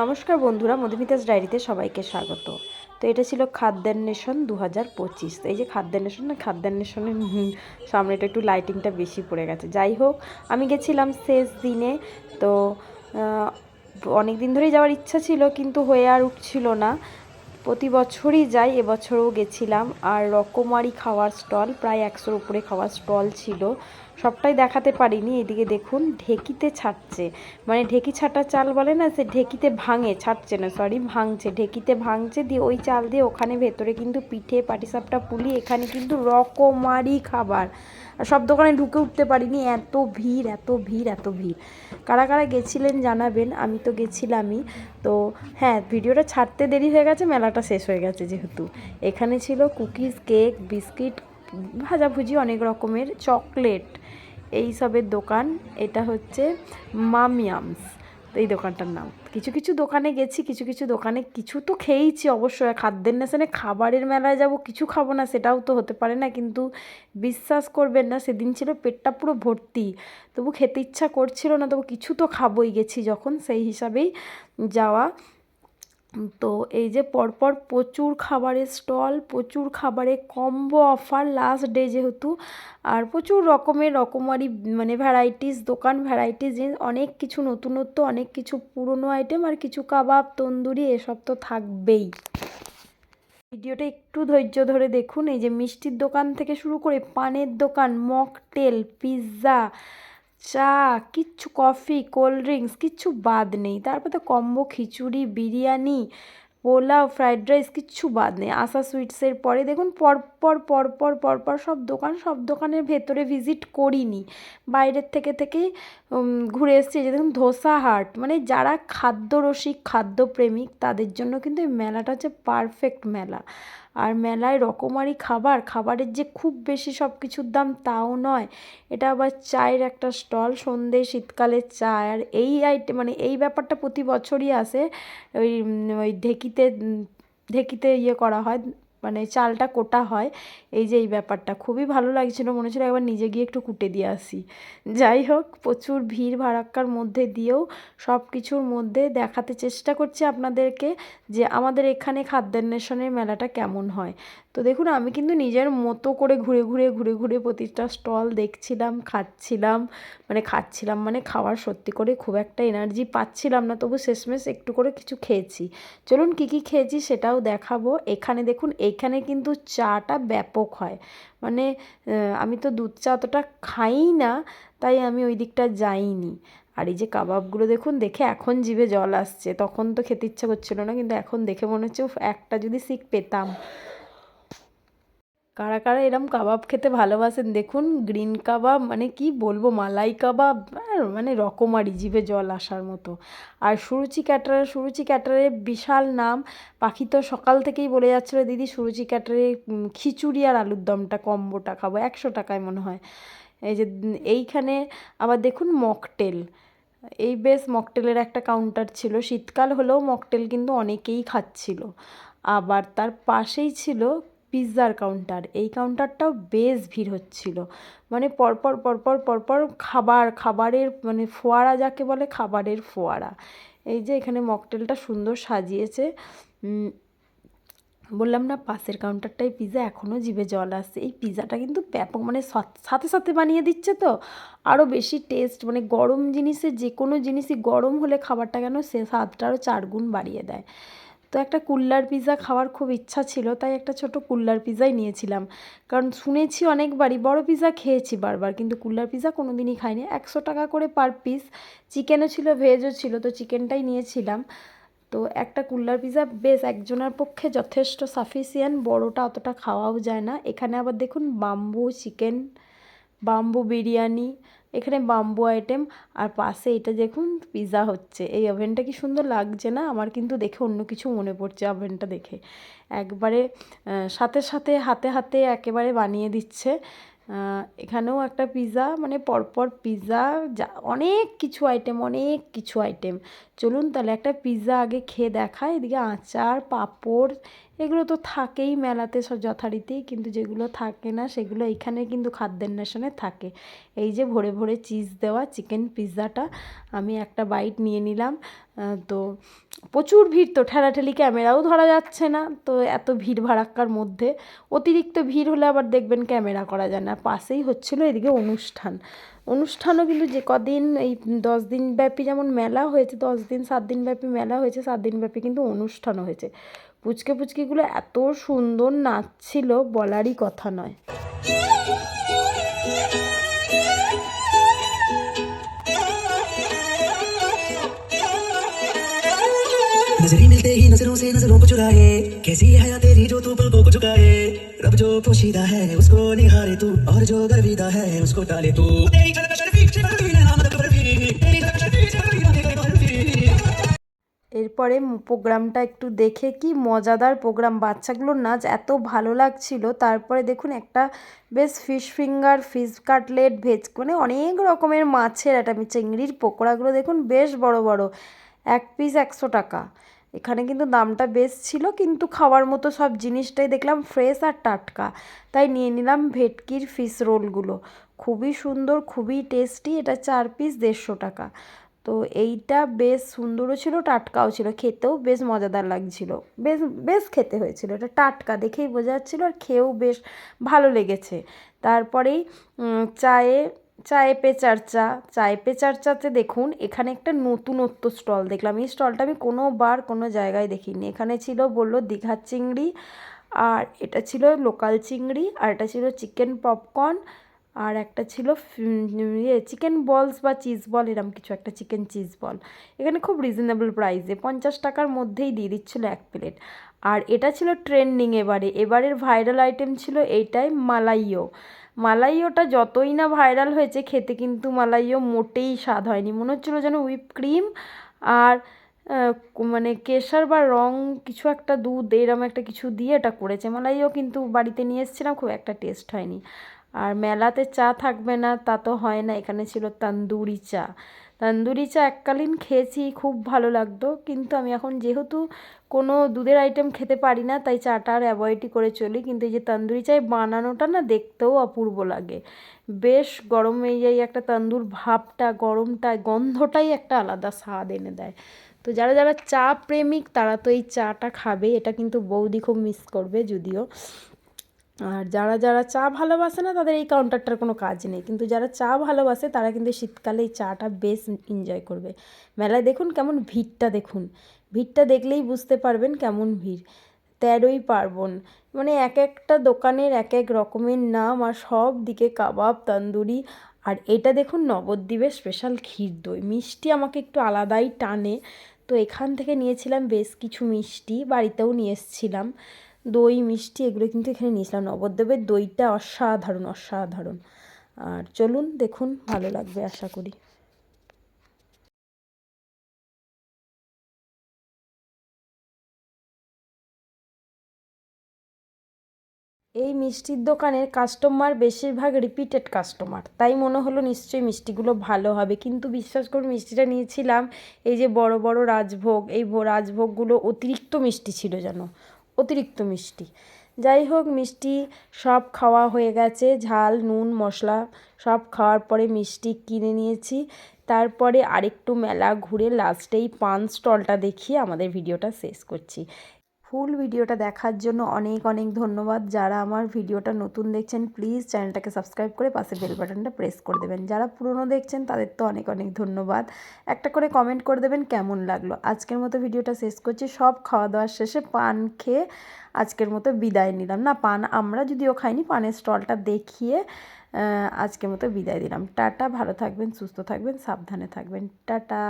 নমস্কার বন্ধুরা, মধুমিতাস ডায়েরিতে সবাইকে স্বাগত। তো এটা ছিল খাদ্যান্বেষণ দু হাজার পঁচিশ। এই যে খাদ্যান্বেষণ না খাদ্যান্বেষণের সামনেটা একটু লাইটিংটা বেশি পড়ে গেছে। যাই হোক, আমি গেছিলাম শেষ দিনে। তো অনেক দিন ধরেই যাওয়ার ইচ্ছা ছিল, কিন্তু হয়ে আর উঠছিল না। প্রতি বছরই যাই, এবছরও গেছিলাম। আর রকমারি খাওয়ার স্টল, প্রায় একশোর উপরে খাওয়ার স্টল ছিল। সবটাই দেখাতে পারিনি, এদিকে দেখুন ঢেকিতে ছাড়ছে। মানে ঢেকি ছাটা চাল বলে না, সে ঢেকিতে ভাঙে, ছাড়ছে না সরি ভাঙছে। ঢেকিতে ভাঙছে দিয়ে ওই চাল দিয়ে ওখানে ভেতরে কিন্তু পিঠে, পাটিসাপটা, পুলি, এখানে কিন্তু রকমারি খাবার। সব দোকানে ঢুকে উঠতে পারিনি, এত ভিড় এত ভিড় এত ভিড়। কারা কারা গেছিলেন জানাবেন, আমি তো গেছিলামই। তো হ্যাঁ ভিডিওটা ছাড়তে দেরি হয়ে গেছে, মেলাটা শেষ হয়ে গেছে যেহেতু। এখানে ছিল কুকিজ, কেক, বিস্কিট ভাজাভুজি অনেক রকমের, চকলেট এই সবের দোকান। এটা হচ্ছে মামিয়ামস। এই দোকানটার নাম। কিছু কিছু দোকানে গেছি, কিছু কিছু দোকানে কিছু তো খেয়েইছি অবশ্যই খাদ্যের নেশনে খাবারের মেলায় যাব, কিছু খাব না, সেটাও তো হতে পারে না। কিন্তু বিশ্বাস করবেন না, সেদিন ছিল পেটটা পুরো ভর্তি। তবু খেতে ইচ্ছা করছিল না, তবু কিছু তো খাবোই গেছি যখন। সেই হিসাবেই যাওয়া তো এই যে পরপর প্রচুর খাবারের স্টল, প্রচুর খাবারের কম্বো অফার লাস্ট ডে যেহেতু, আর প্রচুর রকমের রকমারি মানে ভ্যারাইটিস দোকান ভ্যারাইটিস জিনিস অনেক কিছু নতুনত্ব, অনেক কিছু পুরনো আইটেম আর কিছু কাবাব, তন্দুরি, এসব তো থাকবেই। ভিডিওটা একটু ধৈর্য ধরে দেখুন, এই যে মিষ্টির দোকান থেকে শুরু করে পানের দোকান মকটেল পিৎজা চা, কিচ্ছু কফি, কোল্ড ড্রিঙ্কস, কিচ্ছু বাদ নেই। তারপর তো combo, khichdi, biryani, pulao, fried rice, কিচ্ছু বাদ নেই। আশা সুইটসের পরে দেখুন পরপর পরপর পরপর সব দোকান, সব দোকানের ভেতরে ভিজিট করিনি। বাইরের থেকে থেকেই ঘুরে এসেছি যে দেখুন ধোসা হাট। মানে যারা খাদ্যরসিক, খাদ্যপ্রেমিক, তাদের জন্য কিন্তু এই মেলাটা হচ্ছে পারফেক্ট মেলা। আর মেলায় রকমারি খাবার, খাবারের যে খুব বেশি সব কিছুর দাম তাও নয়। এটা আবার চায়ের একটা স্টল, সন্ধে, শীতকালে চা আর এই আইটেম মানে এই ব্যাপারটা প্রতি বছরই আসে। ওই ওই ঢেকিতে, ঢেঁকিতে ইয়ে করা হয়। মানে চালটা কোটা হয়, এই যে এই ব্যাপারটা। খুবই ভালো লাগছিল, মনে হচ্ছিল একবার নিজে গিয়ে একটু কুটে দিয়ে আসি। যাই হোক, প্রচুর ভিড় ভাড়াক্কার মধ্যে দিয়েও সব কিছুর মধ্যে দেখাতে চেষ্টা করছি আপনাদেরকে যে আমাদের এখানে খাদ্যান্বেষণের মেলাটা কেমন হয়। তো দেখুন, আমি কিন্তু নিজের মতো করে ঘুরে ঘুরে ঘুরে ঘুরে প্রতিটা স্টল দেখছিলাম, খাচ্ছিলাম। মানে খাচ্ছিলাম মানে খাওয়ার সত্যি করে খুব একটা এনার্জি পাচ্ছিলাম না, তবু শেষমেশ একটু করে কিছু খেয়েছি। চলুন কী কী খেয়েছি সেটাও দেখাবো। এখানে দেখুন এইখানে কিন্তু চাটা ব্যাপক হয়। মানে আমি তো দুধ চা অতটা খাই না, তাই আমি ওই দিকটা যাইনি। আর এই যে কাবাবগুলো দেখুন, দেখে এখন জিভে জল আসছে। তখন তো খেতে ইচ্ছা করছিল না, কিন্তু এখন দেখে মনে হচ্ছে একটা যদি সিক পেতাম। কারা কারা এরম কাবাব খেতে ভালোবাসেন দেখুন, গ্রিন কাবাব মানে কি বলব, মালাই কাবাব মানে রকমারি, জিভে জল আসার মতো। আর সুরুচি ক্যাটারের সুরুচি ক্যাটারের বিশাল নাম, পাখি তো সকাল থেকেই বলে যাচ্ছিল, দিদি, সুরুচি ক্যাটারে খিচুড়ি আর আলুর দমটা কম্বোটা খাব, একশো টাকায় মনে হয়। এই যে, এইখানে আবার দেখুন মকটেল। এই বেশ মকটেলের একটা কাউন্টার ছিল, শীতকাল হলেও মকটেল কিন্তু অনেকেই খাচ্ছিল। আবার তার পাশেই ছিল পিৎজার কাউন্টার এই কাউন্টারটাও বেশ ভিড় হচ্ছিল। মানে পরপর পরপর পরপর খাবার, খাবারের মানে ফোয়ারা যাকে বলে খাবারের ফোয়ারা। এই যে এখানে মকটেলটা সুন্দর সাজিয়েছে। বললাম না পাশের কাউন্টারটায় পিৎজা এখনও জিভে জল আসছে। এই পিৎজাটা কিন্তু ব্যাপক মানে সাথ- সাথে বানিয়ে দিচ্ছে তো। আরও বেশি টেস্ট মানে গরম জিনিসে যে কোনো জিনিসই গরম হলে খাবারটা কেন সে স্বাদটা আরও চারগুণ বাড়িয়ে দেয়। তো একটা কুল্লার পিৎজা খাওয়ার খুব ইচ্ছা ছিল, তাই একটা ছোট কুল্লার পিৎজাই নিয়েছিলাম। কারণ শুনেছি অনেকবারই, বড় পিৎজা খেয়েছি বারবার, কিন্তু কুল্লার পিৎজা কোনো দিনই খাইনি। একশো টাকা করে পার পিস চিকেনও ছিল ভেজও ছিল, তো চিকেনটাই নিয়েছিলাম। তো একটা কুল্লার পিৎজা বেশ একজনের পক্ষে যথেষ্ট সাফিসিয়েন্ট বড়টা অতটা খাওয়াও যায় না। এখানে আবার দেখুন বাম্বু চিকেন বাম্বু বিরিয়ানি এখানে বাম্বু আইটেম আর পাশে এটা দেখুন পিৎজা হচ্ছে। এই ওভেনটা কি সুন্দর লাগছে না? আমার কিন্তু দেখে অন্য কিছু মনে পড়ছে ওভেনটা দেখে। একবারে সাথে সাথে, হাতে হাতে একেবারে বানিয়ে দিচ্ছে। এখানেও একটা পিৎজা মানে পরপর পিৎজা যা, অনেক কিছু আইটেম অনেক কিছু আইটেম চলুন তাহলে একটা পিৎজা আগে খেয়ে দেখাই। এদিকে আচার, পাঁপড় এগুলো তো থাকেই মেলাতে সব যথারীতি, কিন্তু যেগুলো থাকে না, সেগুলো এইখানে কিন্তু খাদ্যের নেশনে থাকে। এই যে ভরে ভরে চিজ দেওয়া, চিকেন পিৎজাটা আমি একটা বাইট নিয়ে নিলাম। তো প্রচুর ভিড় তো, ঠেলাঠেলি ক্যামেরাও ধরা যাচ্ছে না। তো এত ভিড় ভাড়াক্কার মধ্যে, অতিরিক্ত ভিড় হলে আবার দেখবেন ক্যামেরা করা যায় না। পাশেই হচ্ছিল এদিকে অনুষ্ঠান। অনুষ্ঠানও কিন্তু যে কদিন, এই দশ দিন ব্যাপী যেমন মেলা হয়েছে, দশ দিন, সাত দিন ব্যাপী মেলা হয়েছে, সাত দিন ব্যাপী কিন্তু অনুষ্ঠানও হয়েছে। পুচকে পুচকিগুলো এত সুন্দর নাচছিল বলারই কথা নয় नजरें मिलते ही नजरों से नजरों को चुराए कैसी है हया तेरी जो तू पलकों को झुकाए रब जो पोशीदा है उसको निहारे तू और जो गर्विदा है उसको टाले तू तेरी এরপরে প্রোগ্রামটা একটু দেখে কি মজাদার প্রোগ্রাম। বাচ্চাগুলোর নাচ এত ভালো লাগছিল। তারপরে দেখুন একটা বেশ fish finger fish cutlet veg মানে অনেক রকমের মাছের একটা চিংড়ির পকোড়াগুলো দেখুন বেশ বড় বড়। এক পিস একশো টাকা। এখানে কিন্তু দামটা বেশ ছিল, কিন্তু খাওয়ার মতো সব জিনিসটাই দেখলাম ফ্রেশ আর টাটকা। তাই নিয়ে নিলাম ভেটকির ফিশ রোলগুলো খুবই সুন্দর, খুবই টেস্টি এটা চার পিস দেড়শো টাকা। তো এইটা বেশ সুন্দরও ছিল, টাটকাও ছিল, খেতেও বেশ মজাদার লাগছিল। বেশ বেশ খেতে হয়েছিল, এটা টাটকা দেখেই বোঝা যাচ্ছিল আর খেয়েও বেশ ভালো লেগেছে। তারপরেই চায়ে চায়ে পে চা চায়ে পে চাতে দেখুন, এখানে একটা নতুনত্ব স্টল দেখলাম। এই স্টলটা আমি কোনোবার কোনো জায়গায় দেখিনি। এখানে ছিল বলল দীঘার চিংড়ি, আর এটা ছিল লোকাল চিংড়ি, আর এটা ছিল চিকেন পপকর্ন আর একটা ছিল ইয়ে চিকেন বলস বা চিজ বল, এরম কিছু একটা, চিকেন চিজ বল। এখানে খুব রিজনেবল প্রাইসে পঞ্চাশ টাকার মধ্যেই দিয়ে দিচ্ছিল এক প্লেট আর এটা ছিল ট্রেন্ডিং এবারে। এবারের ভাইরাল আইটেম ছিল এইটাই মালাইও। মালাইওটা যতই না ভাইরাল হয়েছে, খেতে কিন্তু মালাইও মোটেই স্বাদ হয়নি। মনে হচ্ছিল যেন হুইপ ক্রিম আর মানে কেশর বা রং কিছু একটা, দুধ, এরম একটা কিছু দিয়ে এটা করেছে। মালাইও কিন্তু বাড়িতে নিয়ে এসেছিলাম, খুব একটা টেস্ট হয়নি। আর মেলাতে চা থাকবে না, তা তো হয় না। এখানে ছিল তান্দুরি চা। তান্দুরি চা এককালীন খেয়েছি, খুব ভালো লাগতো। কিন্তু আমি এখন যেহেতু কোনো দুধের আইটেম খেতে পারি না, তাই চাটা আর অ্যাভয়েডই করে চলি। কিন্তু এই যে তান্দুরি চায় বানানোটা না দেখতেও অপূর্ব লাগে। বেশ গরম এই একটা তান্দুর ভাবটা, গরমটা, গন্ধটাই একটা আলাদা স্বাদ এনে দেয়। তো যারা যারা চা প্রেমিক, তারা তো এই চাটা খাবে। এটা কিন্তু বৌদি খুব মিস করবে যদিও। আর যারা যারা চা ভালোবাসে না, তাদের এই কাউন্টারটার কোনো কাজ নেই। কিন্তু যারা চা ভালোবাসে, তারা কিন্তু শীতকালে এই চাটা বেশ এনজয় করবে। মেলায় দেখুন কেমন ভিড়টা দেখুন। ভিড়টা দেখলেই বুঝতে পারবেন কেমন ভিড়। তেরোই পার্বণ মানে এক একটা দোকানের এক এক রকমের নাম আর সব দিকে কাবাব, তন্দুরি। আর এটা দেখুন নবদ্বীপের স্পেশাল ক্ষীর দই। মিষ্টি আমাকে একটু আলাদাই টানে। তো এখান থেকে নিয়েছিলাম বেশ কিছু মিষ্টি, বাড়িতেও নিয়ে এসেছিলাম। দই, মিষ্টি এগুলো কিন্তু এখানে নিয়েছিলাম। নবদ্বীপের দইটা অসাধারণ অসাধারণ। আর চলুন দেখুন, ভালো লাগবে আশা করি। এই মিষ্টির দোকানের কাস্টমার বেশিরভাগ রিপিটেড কাস্টমার তাই মনে হলো নিশ্চয়ই মিষ্টিগুলো ভালো হবে। কিন্তু বিশ্বাস করুন, মিষ্টিটা নিয়েছিলাম এই যে বড় বড় রাজভোগ, এই রাজভোগগুলো অতিরিক্ত মিষ্টি ছিল যেন। অতিরিক্ত মিষ্টি। যাই হোক, মিষ্টি সব খাওয়া হয়ে গেছে। ঝাল, নুন, মশলা সব খাওয়ার পরে মিষ্টি কিনে নিয়েছি। তারপরে আরেকটু মেলা ঘুরে লাস্টেই পান স্টলটা দেখিয়ে আমাদের ভিডিওটা শেষ করছি। ফুল ভিডিওটা দেখার জন্য অনেক অনেক ধন্যবাদ। যারা আমার ভিডিওটা নতুন দেখছেন প্লিজ চ্যানেলটাকে সাবস্ক্রাইব করে পাশে বেল বাটনটা প্রেস করে দেবেন। যারা পুরনো দেখছেন, তাদের তো অনেক অনেক ধন্যবাদ। একটা করে কমেন্ট করে দেবেন কেমন লাগল। আজকের মতো ভিডিওটা শেষ করছি। সব খাওয়া দাওয়ার শেষে পান খেয়ে আজকের মতো বিদায় নিলাম। না, পান আমরা যদিও খাইনি, পানের স্টলটা দেখিয়ে আজকের মতো বিদায় দিলাম। টাটা, ভালো থাকবেন, সুস্থ থাকবেন, সাবধানে থাকবেন। টাটা।